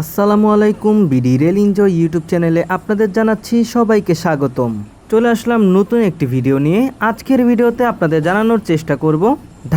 আসসালামু আলাইকুম BD rail enjoy YouTube চ্যানেলে আপনাদের জানাচ্ছি সবাইকে স্বাগতম। চলে আসলাম নতুন একটি ভিডিও নিয়ে। আজকের ভিডিওতে আপনাদের জানানোর চেষ্টা করব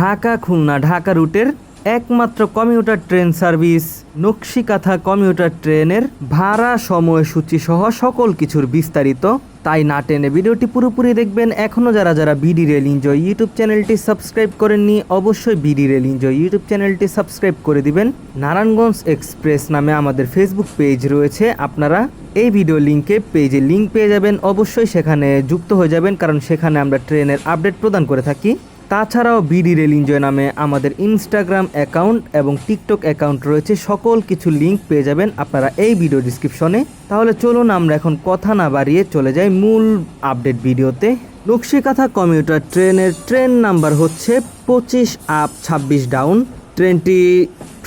ঢাকা খুলনা ঢাকা রুটের একমাত্র commuter train service, Nakshikatha commuter ট্রেনের ভাড়া, সময়সূচি সহ সকল কিছুর বিস্তারিত। তাই না টেনে ভিডিওটি পুরোপুরি দেখবেন। এখনও যারা যারা বিডি রেল এনজয় ইউটিউব চ্যানেলটি সাবস্ক্রাইব করেননি, অবশ্যই বিডি রেল এনজয় ইউটিউব চ্যানেলটি সাবস্ক্রাইব করে দিবেন। নারায়ণগঞ্জ এক্সপ্রেস নামে আমাদের ফেসবুক পেজ রয়েছে। আপনারা এই ভিডিও লিঙ্কে পেজে লিঙ্ক পেয়ে যাবেন। অবশ্যই সেখানে যুক্ত হয়ে যাবেন, কারণ সেখানে আমরা ট্রেনের আপডেট প্রদান করে থাকি। তাছাড়াও বিডি রেল এনজয় নামে আমাদের ইনস্টাগ্রাম অ্যাকাউন্ট এবং টিকটক অ্যাকাউন্ট রয়েছে। সকল কিছু লিঙ্ক পেয়ে যাবেন আপনারা এই ভিডিও ডিসক্রিপশনে তাহলে চলুন আমরা এখন কথা না বাড়িয়ে চলে যাই মূল আপডেট ভিডিওতে নকশিকাথা কমিউটার ট্রেনের ট্রেন নাম্বার হচ্ছে পঁচিশ আপ ছাব্বিশ ডাউন ট্রেনটি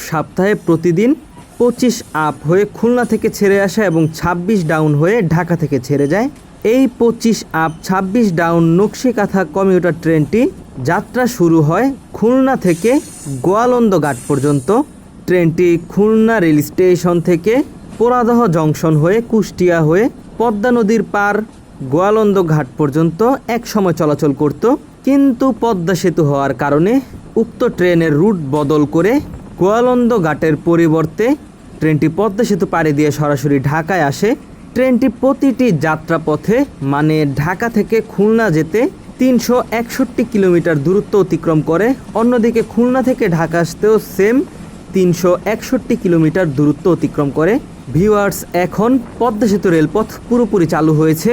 সপ্তাহে প্রতিদিন পঁচিশ আপ হয়ে খুলনা থেকে ছেড়ে আসা এবং ছাব্বিশ ডাউন হয়ে ঢাকা থেকে ছেড়ে যায়। এই পঁচিশ আপ ছাব্বিশ ডাউন নকশিকাথা কমিউটার ট্রেনটি যাত্রা শুরু হয় খুলনা থেকে গোয়ালন্দ ঘাট পর্যন্ত। ট্রেনটি খুলনা রেল স্টেশন থেকে পোড়াদহ জংশন হয়ে কুষ্টিয়া হয়ে পদ্মা নদীর পার গোয়ালন্দ ঘাট পর্যন্ত এক সময় চলাচল করত। কিন্তু পদ্মা সেতু হওয়ার কারণে উক্ত ট্রেনের রুট বদল করে গোয়ালন্দ ঘাটের পরিবর্তে ট্রেনটি পদ্মা সেতু পাড়ি দিয়ে সরাসরি ঢাকায় আসে। ট্রেনটি প্রতিটি যাত্রাপথে মানে ঢাকা থেকে খুলনা যেতে তিনশো একষট্টি কিলোমিটার দূরত্ব অতিক্রম করে। অন্যদিকে খুলনা থেকে ঢাকা আসতেও সেম তিনশো একষট্টি কিলোমিটার দূরত্ব অতিক্রম করে। ভিউয়ার্স এখন পদ্মা সেতু রেলপথ পুরোপুরি চালু হয়েছে।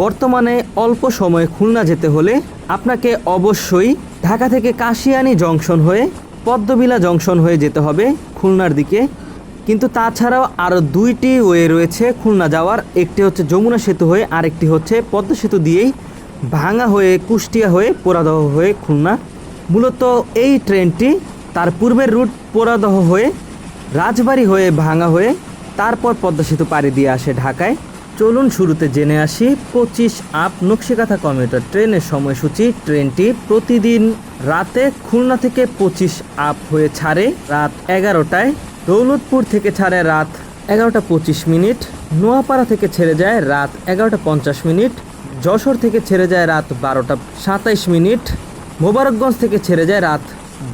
বর্তমানে অল্প সময়ে খুলনা যেতে হলে আপনাকে অবশ্যই ঢাকা থেকে কাশিয়ানি জংশন হয়ে পদ্মবিলা জংশন হয়ে যেতে হবে খুলনার দিকে। কিন্তু তাছাড়াও আরও দুইটি ওয়ে রয়েছে খুলনা যাওয়ার। একটি হচ্ছে যমুনা সেতু হয়ে আরেকটি হচ্ছে পদ্মা সেতু দিয়েই ভাঙা হয়ে, কুষ্টিয়া হয়ে, পোড়াদহ হয়ে খুলনা। মূলত এই ট্রেনটি তার পূর্বের রুট পোড়াদহ হয়ে, রাজবাড়ি হয়ে ভাঙা হয়ে, তারপর পদ্মা সেতু পাড়ি দিয়ে আসে ঢাকায়। চলুন শুরুতে জেনে আসি পঁচিশ আপ নকশিকাথা কমিউটার ট্রেনের সময়সূচি। ট্রেনটি প্রতিদিন রাতে খুলনা থেকে পঁচিশ আপ হয়ে ছাড়ে রাত এগারোটায়। দৌলতপুর থেকে ছাড়ে রাত এগারোটা পঁচিশ মিনিট। নোয়াপাড়া থেকে ছেড়ে যায় রাত এগারোটা পঞ্চাশ মিনিট। যশোর থেকে ছেড়ে যায় রাত বারোটা সাতাইশ মিনিট, মোবারকগঞ্জ থেকে ছেড়ে যায় রাত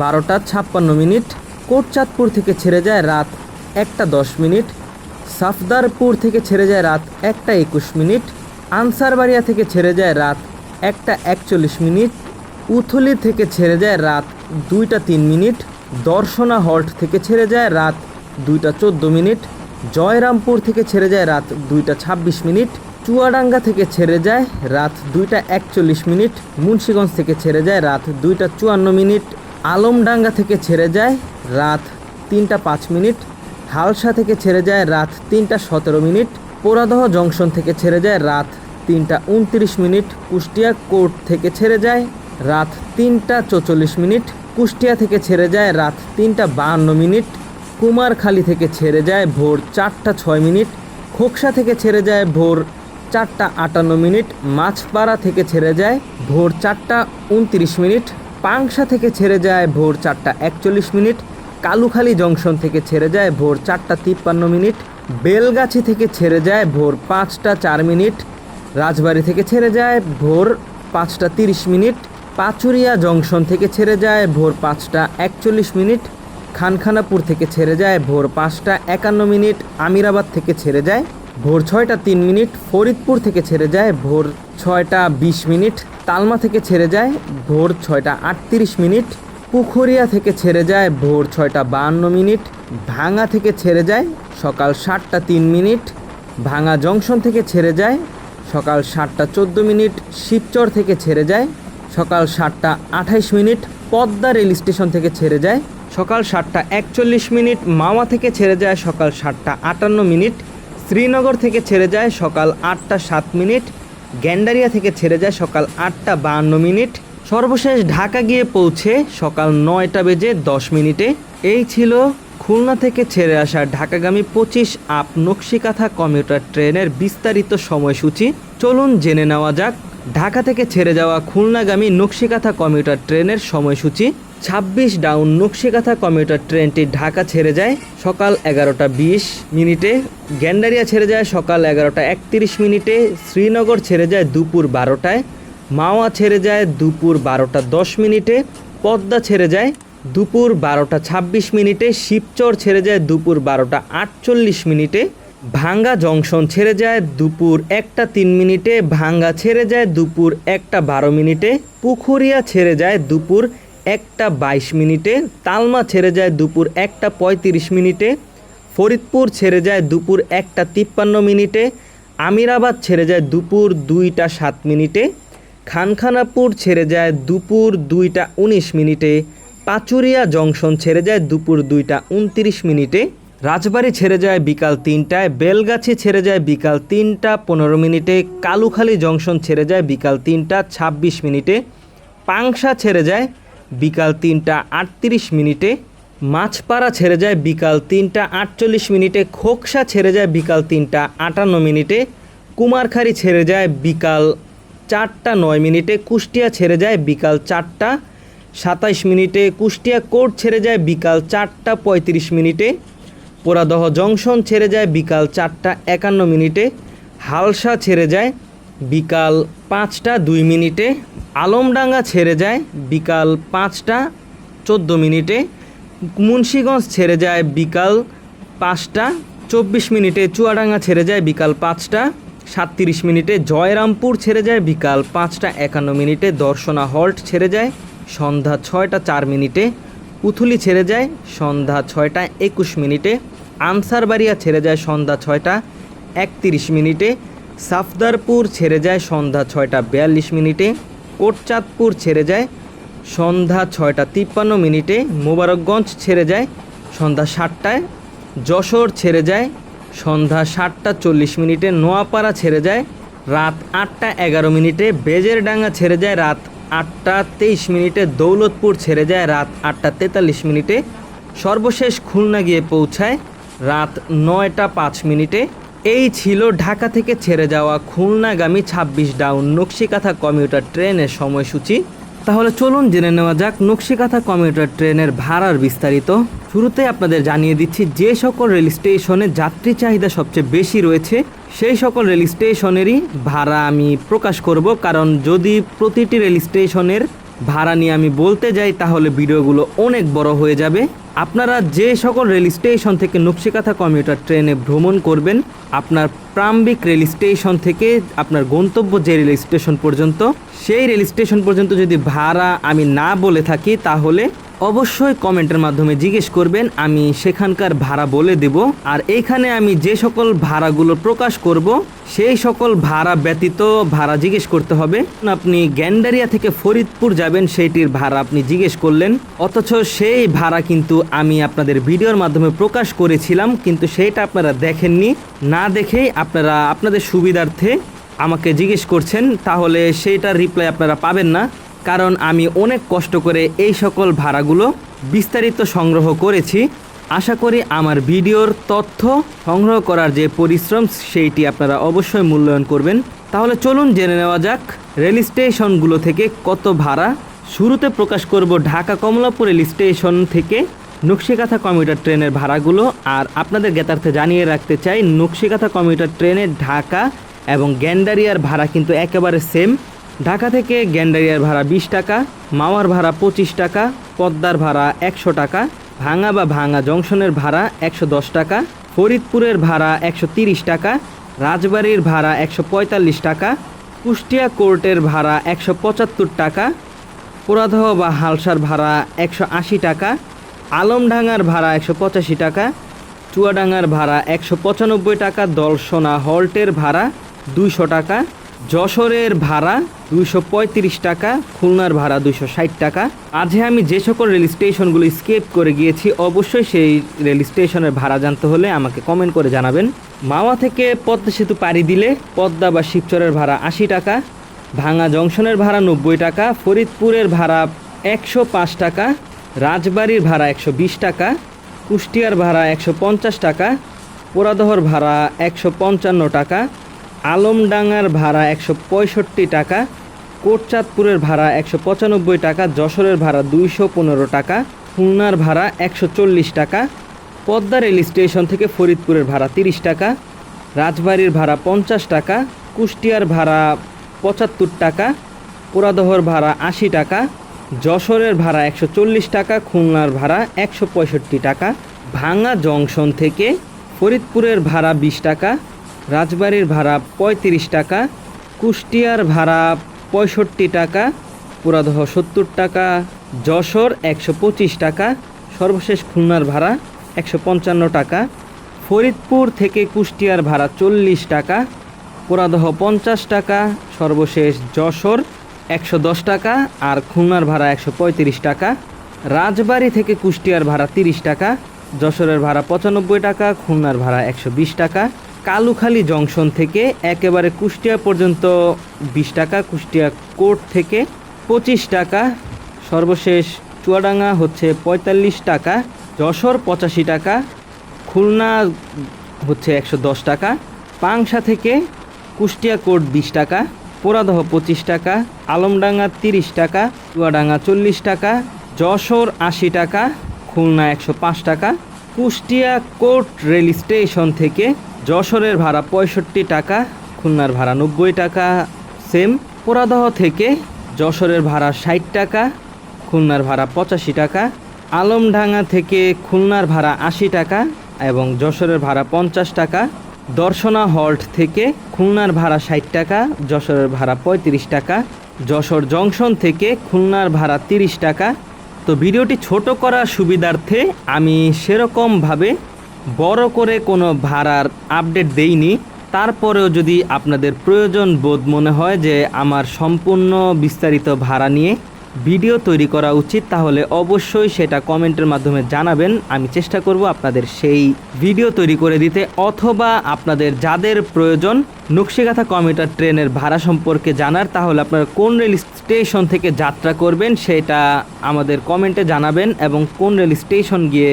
বারোটা ছাপ্পান্ন মিনিট, কোটচাঁদপুর থেকে ছেড়ে যায় রাত একটা দশ মিনিট, সাফদারপুর থেকে ছেড়ে যায় রাত একটা একুশ মিনিট, আনসারবাড়িয়া থেকে ছেড়ে যায় রাত একটা একচল্লিশ মিনিট, উথলি থেকে ছেড়ে যায় রাত দুইটা তিন মিনিট, দর্শনা হল্ট থেকে ছেড়ে যায় রাত দুইটা চোদ্দ মিনিট, জয়রামপুর থেকে ছেড়ে যায় রাত দুইটা ছাব্বিশ মিনিট চুয়াডাঙ্গা থেকে ছেড়ে যায় রাত দুইটা একচল্লিশ মিনিট, মুন্সীগঞ্জ থেকে ছেড়ে যায় রাত দুইটা চুয়ান্ন মিনিট, আলমডাঙ্গা থেকে ছেড়ে যায় রাত তিনটা পাঁচ মিনিট, হালসা থেকে ছেড়ে যায় রাত তিনটা সতেরো মিনিট পোরাদহ জংশন থেকে ছেড়ে যায় রাত তিনটা উনত্রিশ মিনিট, কুষ্টিয়া কোর্ট থেকে ছেড়ে যায় রাত তিনটা চৌচল্লিশ মিনিট, কুষ্টিয়া থেকে ছেড়ে যায় রাত তিনটা বাহান্ন মিনিট, কুমারখালী থেকে ছেড়ে যায় ভোর চারটা ছয় মিনিট, খোকসা থেকে ছেড়ে যায় ভোর চারটা আটান্ন মিনিট, মাছপাড়া থেকে ছেড়ে যায় ভোর চারটা উনত্রিশ মিনিট, পাংশা থেকে ছেড়ে যায় ভোর চারটা একচল্লিশ মিনিট, কালুখালী জংশন থেকে ছেড়ে যায় ভোর চারটা তিপ্পান্ন মিনিট, বেলগাছি থেকে ছেড়ে যায় ভোর পাঁচটা চার মিনিট, রাজবাড়ি থেকে ছেড়ে যায় ভোর পাঁচটা তিরিশ মিনিট, পাচুরিয়া জংশন থেকে ছেড়ে যায় ভোর পাঁচটা একচল্লিশ মিনিট, খানখানাপুর থেকে ছেড়ে যায় ভোর পাঁচটা একান্ন মিনিট, আমিরাবাদ থেকে ছেড়ে যায় ভোর ছয়টা তিন মিনিট ফরিদপুর থেকে ছেড়ে যায়, ভোর ছয়টা বিশ মিনিট তালমা থেকে ছেড়ে যায়, ভোর ছয়টা আটত্রিশ মিনিট পুখুরিয়া থেকে ছেড়ে যায়, ভোর ছয়টা বাহান্ন মিনিট ভাঙা থেকে ছেড়ে যায়, সকাল সাতটা তিন মিনিট ভাঙা জংশন থেকে ছেড়ে যায়, সকাল সাতটা চোদ্দ মিনিট শিবচর থেকে ছেড়ে যায়, সকাল সাতটা আঠাইশ মিনিট পদ্মা রেল স্টেশন থেকে ছেড়ে যায়, সকাল সাতটা একচল্লিশ মিনিট মাওয়া থেকে ছেড়ে যায়, সকাল সাতটা আটান্ন মিনিট শ্রীনগর থেকে ছেড়ে যায় সকাল আটটা সাত মিনিট, গ্যান্ডারিয়া থেকে ছেড়ে যায় সকাল আটটা বাহান্ন মিনিট। সর্বশেষ ঢাকা গিয়ে পৌঁছে সকাল নয়টা বেজে দশ মিনিটে। এই ছিল খুলনা থেকে ছেড়ে আসা ঢাকাগামী পঁচিশ আপ নকশিকাথা কমিউটার ট্রেনের বিস্তারিত সময়সূচি। চলুন জেনে নেওয়া যাক ঢাকা থেকে ছেড়ে যাওয়া খুলনাগামী নকশিকাথা কমিউটার ট্রেনের সময়সূচি। ছাব্বিশ ডাউন নকশিকাথা কমিউটার ট্রেনটি ঢাকা ছেড়ে যায় সকাল এগারোটা বিশ মিনিটে। গ্যান্ডারিয়া ছেড়ে যায় সকাল এগারোটা একত্রিশ মিনিটে। শ্রীনগর ছেড়ে যায় দুপুর বারোটায়। মাওয়া ছেড়ে যায় দুপুর বারোটা দশ মিনিটে। পদ্মা ছেড়ে যায় দুপুর বারোটা ছাব্বিশ মিনিটে। শিবচর ছেড়ে যায় দুপুর বারোটা আটচল্লিশ মিনিটে। ভাঙ্গা জংশন ছেড়ে যায় দুপুর একটা তিন মিনিটে, ভাঙ্গা ছেড়ে যায় দুপুর একটা বারো মিনিটে, পুখুরিয়া ছেড়ে যায় দুপুর একটা বাইশ মিনিটে, তালমা ছেড়ে যায় দুপুর একটা পঁয়ত্রিশ মিনিটে, ফরিদপুর ছেড়ে যায় দুপুর একটা তিপ্পান্ন মিনিটে, আমিরাবাদ ছেড়ে যায় দুপুর দুইটা সাত মিনিটে, খানখানাপুর ছেড়ে যায় দুপুর দুইটা উনিশ মিনিটে, পাচুরিয়া জংশন ছেড়ে যায় দুপুর দুইটা উনত্রিশ মিনিটে রাজবাড়ি ছেড়ে যায় বিকাল তিনটায়, বেলগাছি ছেড়ে যায় বিকাল তিনটা পনেরো মিনিটে, কালুখালী জংশন ছেড়ে যায় বিকাল তিনটা ছাব্বিশ মিনিটে, পাংশা ছেড়ে যায় বিকাল তিনটা আটত্রিশ মিনিটে, মাছপাড়া ছেড়ে যায় বিকাল তিনটা আটচল্লিশ মিনিটে, খোকসা ছেড়ে যায় বিকাল তিনটা আটান্ন মিনিটে, কুমারখাড়ি ছেড়ে যায় বিকাল চারটা নয় মিনিটে, কুষ্টিয়া ছেড়ে যায় বিকাল চারটা সাতাইশ মিনিটে, কুষ্টিয়া কোর্ট ছেড়ে যায় বিকাল চারটা পঁয়ত্রিশ মিনিটে পোড়াদহ জংশন ছেড়ে যায় বিকাল চারটা একান্ন মিনিটে, হালসা ছেড়ে যায় বিকাল পাঁচটা দুই মিনিটে, আলমডাঙ্গা ছেড়ে যায় বিকাল পাঁচটা চোদ্দ মিনিটে, মুন্সীগঞ্জ ছেড়ে যায় বিকাল পাঁচটা চব্বিশ মিনিটে, চুয়াডাঙ্গা ছেড়ে যায় বিকাল পাঁচটা সাতত্রিশ মিনিটে, জয়রামপুর ছেড়ে যায় বিকাল পাঁচটা একান্ন মিনিটে, দর্শনা হল্ট ছেড়ে যায় সন্ধ্যা ছয়টা চার মিনিটে পুথুলি ছেড়ে যায় সন্ধ্যা ছয়টা একুশ মিনিটে, আনসারবাড়িয়া ছেড়ে যায় সন্ধ্যা ছয়টা একত্রিশ মিনিটে, সাফদারপুর ছেড়ে যায় সন্ধ্যা ছয়টা বিয়াল্লিশ মিনিটে, কোটচাঁদপুর ছেড়ে যায় সন্ধ্যা ছয়টা তিপ্পান্ন মিনিটে, মোবারকগঞ্জ ছেড়ে যায় সন্ধ্যা সাতটায়, যশোর ছেড়ে যায় সন্ধ্যা সাতটা চল্লিশ মিনিটে, নোয়াপাড়া ছেড়ে যায় রাত আটটা এগারো মিনিটে, বেজেরডাঙ্গা ছেড়ে যায় রাত আটটা তেইশ মিনিটে দৌলতপুর ছেড়ে যায়, রাত আটটা তেতাল্লিশ মিনিটে। সর্বশেষ খুলনা গিয়ে পৌঁছায়, রাত নয়টা পাঁচ মিনিটে। এই ছিল ঢাকা থেকে ছেড়ে যাওয়া খুলনাগামী ছাব্বিশ ডাউন নকশিকাথা কমিউটার ট্রেনের সময়সূচি। তাহলে চলুন জেনে নেওয়া যাক নকশিকাথা কমিউটার ট্রেনের ভাড়ার বিস্তারিত। শুরুতে আপনাদের জানিয়ে দিচ্ছি যে সকল রেল স্টেশনে যাত্রী চাহিদা সবচেয়ে বেশি রয়েছে, সেই সকল রেল স্টেশনেরই ভাড়া আমি প্রকাশ করব। কারণ যদি প্রতিটি রেল স্টেশনের ভাড়া নিয়ে আমি বলতে যাই, তাহলে ভিডিওগুলো অনেক বড় হয়ে যাবে। আপনারা যে সকল রেল স্টেশন থেকে নকশিকাথা কমিউটার ট্রেনে ভ্রমণ করবেন, আপনার প্রাম্বিক রেল স্টেশন থেকে আপনার গন্তব্য যে রেল স্টেশন পর্যন্ত, সেই রেল স্টেশন পর্যন্ত যদি ভাড়া আমি না বলে থাকি, তাহলে অবশ্যই কমেন্টের মাধ্যমে জিজ্ঞেস করবেন, আমি সেখানকার ভাড়া বলে দেব। আর এইখানে আমি যে সকল ভাড়াগুলো প্রকাশ করব, সেই সকল ভাড়া ব্যতীত ভাড়া জিজ্ঞেস করতে হবে। আপনি গ্যান্ডারিয়া থেকে ফরিদপুর যাবেন, সেইটির ভাড়া আপনি জিজ্ঞেস করলেন। অথচ সেই ভাড়া কিন্তু আমি আপনাদের ভিডিওর মাধ্যমে প্রকাশ করেছিলাম, কিন্তু সেইটা আপনারা দেখেননি। না দেখেই আপনারা আপনাদের সুবিধার্থে আমাকে জিজ্ঞেস করছেন, তাহলে সেইটার রিপ্লাই আপনারা পাবেন না। কারণ আমি অনেক কষ্ট করে এই সকল ভাড়াগুলো বিস্তারিত সংগ্রহ করেছি। আশা করি আমার ভিডিওর তথ্য সংগ্রহ করার যে পরিশ্রম, সেইটি আপনারা অবশ্যই মূল্যায়ন করবেন। তাহলে চলুন জেনে নেওয়া যাক রেল স্টেশনগুলো থেকে কত ভাড়া। শুরুতে প্রকাশ করব ঢাকা কমলাপুর রেল স্টেশন থেকে নকশিকাথা কমিউটার ট্রেনের ভাড়াগুলো। আর আপনাদের জ্ঞাতার্থে জানিয়ে রাখতে চাই, নকশিকাথা কমিউটার ট্রেনের ঢাকা এবং গ্যান্ডারিয়ার ভাড়া কিন্তু একেবারে সেম ঢাকা থেকে গ্যান্ডারিয়ার ভাড়া বিশ টাকা, মাওয়ার ভাড়া পঁচিশ টাকা, পদ্মার ভাড়া একশো টাকা, ভাঙা বা ভাঙা জংশনের ভাড়া একশো দশ টাকা, ফরিদপুরের ভাড়া একশো তিরিশ টাকা, রাজবাড়ির ভাড়া একশো পঁয়তাল্লিশ টাকা, কুষ্টিয়া কোর্টের ভাড়া একশো পঁচাত্তর টাকা পোড়াদহ বা হালসার ভাড়া একশো আশি টাকা, আলমডাঙ্গার ভাড়া একশো পঁচাশি টাকা, চুয়াডাঙ্গার ভাড়া একশো পঁচানব্বই টাকা, দলসোনা হল্টের ভাড়া দুইশো টাকা যশোরের ভাড়া দুইশো পঁয়ত্রিশ টাকা, খুলনার ভাড়া দুইশো ষাট টাকা। আজে আমি যে সকল রেল স্টেশনগুলো স্কেপ করে গিয়েছি, অবশ্যই সেই রেল স্টেশনের ভাড়া জানতে হলে আমাকে কমেন্ট করে জানাবেন। মাওয়া থেকে পদ্মা সেতু পাড়ি দিলে পদ্মা বা শিবচরের ভাড়া আশি টাকা ভাঙা জংশনের ভাড়া নব্বই টাকা, ফরিদপুরের ভাড়া একশো পাঁচ টাকা, রাজবাড়ির ভাড়া একশো বিশ টাকা, কুষ্টিয়ার ভাড়া একশো পঞ্চাশ টাকা, পোড়াদহর ভাড়া একশো পঞ্চান্ন টাকা আলমডাঙ্গার ভাড়া একশো পঁয়ষট্টি টাকা, কোটচাঁদপুরের ভাড়া একশো পঁচানব্বই টাকা, যশোরের ভাড়া দুইশো পনেরো টাকা, খুলনার ভাড়া একশো চল্লিশ টাকা, পদ্মা রেল স্টেশন থেকে ফরিদপুরের ভাড়া তিরিশ টাকা, রাজবাড়ির ভাড়া পঞ্চাশ টাকা, কুষ্টিয়ার ভাড়া পঁচাত্তর টাকা পোড়াদহর ভাড়া আশি টাকা, যশোরের ভাড়া একশো চল্লিশ টাকা, খুলনার ভাড়া একশো পঁয়ষট্টি টাকা ভাঙা জংশন থেকে ফরিদপুরের ভাড়া বিশ টাকা রাজবাড়ির ভাড়া পঁয়ত্রিশ টাকা, কুষ্টিয়ার ভাড়া পঁয়ষট্টি টাকা, পুরাদহ সত্তর টাকা, যশোর একশো পঁচিশ টাকা, সর্বশেষ খুলনার ভাড়া একশো পঞ্চান্ন টাকা, ফরিদপুর থেকে কুষ্টিয়ার ভাড়া চল্লিশ টাকা পোড়াদহ পঞ্চাশ টাকা, সর্বশেষ যশোর একশো দশ টাকা আর খুলনার ভাড়া একশো পঁয়ত্রিশ টাকা, রাজবাড়ি থেকে কুষ্টিয়ার ভাড়া তিরিশ টাকা, যশোরের ভাড়া পঁচানব্বই টাকা, খুলনার ভাড়া একশো বিশ টাকা কালুখালী জংশন থেকে একেবারে কুষ্টিয়া পর্যন্ত বিশ টাকা, কুষ্টিয়া কোর্ট থেকে পঁচিশ টাকা, সর্বশেষ চুয়াডাঙ্গা হচ্ছে পঁয়তাল্লিশ টাকা, যশোর পঁচাশি টাকা, খুলনা হচ্ছে একশো দশ টাকা, পাংশা থেকে কুষ্টিয়া কোর্ট বিশ টাকা, পোড়াদহ পঁচিশ টাকা, আলমডাঙ্গা তিরিশ টাকা, চুয়াডাঙ্গা চল্লিশ টাকা, যশোর আশি টাকা, খুলনা একশো পাঁচ টাকা, কুষ্টিয়া কোর্ট রেল স্টেশন থেকে যশোরের ভাড়া পঁয়ষট্টি টাকা, খুলনার ভাড়া নব্বই টাকা, সেম পোড়াদহ থেকে যশোরের ভাড়া ষাট টাকা, খুলনার ভাড়া পঁচাশি টাকা, আলমডাঙ্গা থেকে খুলনার ভাড়া আশি টাকা এবং যশোরের ভাড়া পঞ্চাশ টাকা, দর্শনা হল্ট থেকে খুলনার ভাড়া ষাট টাকা, যশোরের ভাড়া পঁয়ত্রিশ টাকা, যশোর জংশন থেকে খুলনার ভাড়া তিরিশ টাকা। তো ভিডিওটি ছোট করার সুবিধার্থে আমি সেরকমভাবে বড় করে কোনো ভাড়ার আপডেট দেইনি। তারপরেও যদি আপনাদের প্রয়োজন বোধ মনে হয় যে আমার সম্পূর্ণ বিস্তারিত ভাড়া নিয়ে ভিডিও তৈরি করা উচিত, তাহলে অবশ্যই সেটা কমেন্টের মাধ্যমে জানাবেন। আমি চেষ্টা করব আপনাদের সেই ভিডিও তৈরি করে দিতে, অথবা আপনাদের যাদের প্রয়োজন নকশিকাথা কমিউটার ট্রেনের ভাড়া সম্পর্কে জানার, তাহলে আপনারা কোন রেল স্টেশন থেকে যাত্রা করবেন সেটা আমাদের কমেন্টে জানাবেন, এবং কোন রেল স্টেশন গিয়ে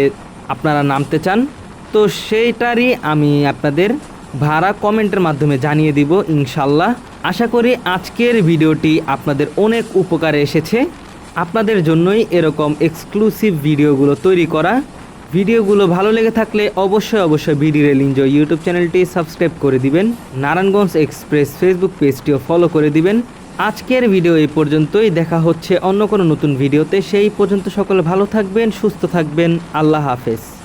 আপনারা নামতে চান তো সেইটারই আমি আপনাদের ভাড়া কমেন্টের মাধ্যমে জানিয়ে দিব ইনশাল্লাহ। আশা করি আজকের ভিডিওটি আপনাদের অনেক উপকারে এসেছে। আপনাদের জন্যই এরকম এক্সক্লুসিভ ভিডিওগুলো তৈরি করা। ভিডিওগুলো ভালো লেগে থাকলে অবশ্যই অবশ্যই বিডি রেল এনজয় ইউটিউব চ্যানেলটি সাবস্ক্রাইব করে দিবেন। নারায়ণগঞ্জ এক্সপ্রেস ফেসবুক পেজটিও ফলো করে দিবেন। আজকের ভিডিও এই পর্যন্তই। দেখা হচ্ছে অন্য কোনো নতুন ভিডিওতে। সেই পর্যন্ত সকলে ভালো থাকবেন, সুস্থ থাকবেন। আল্লাহ হাফেজ।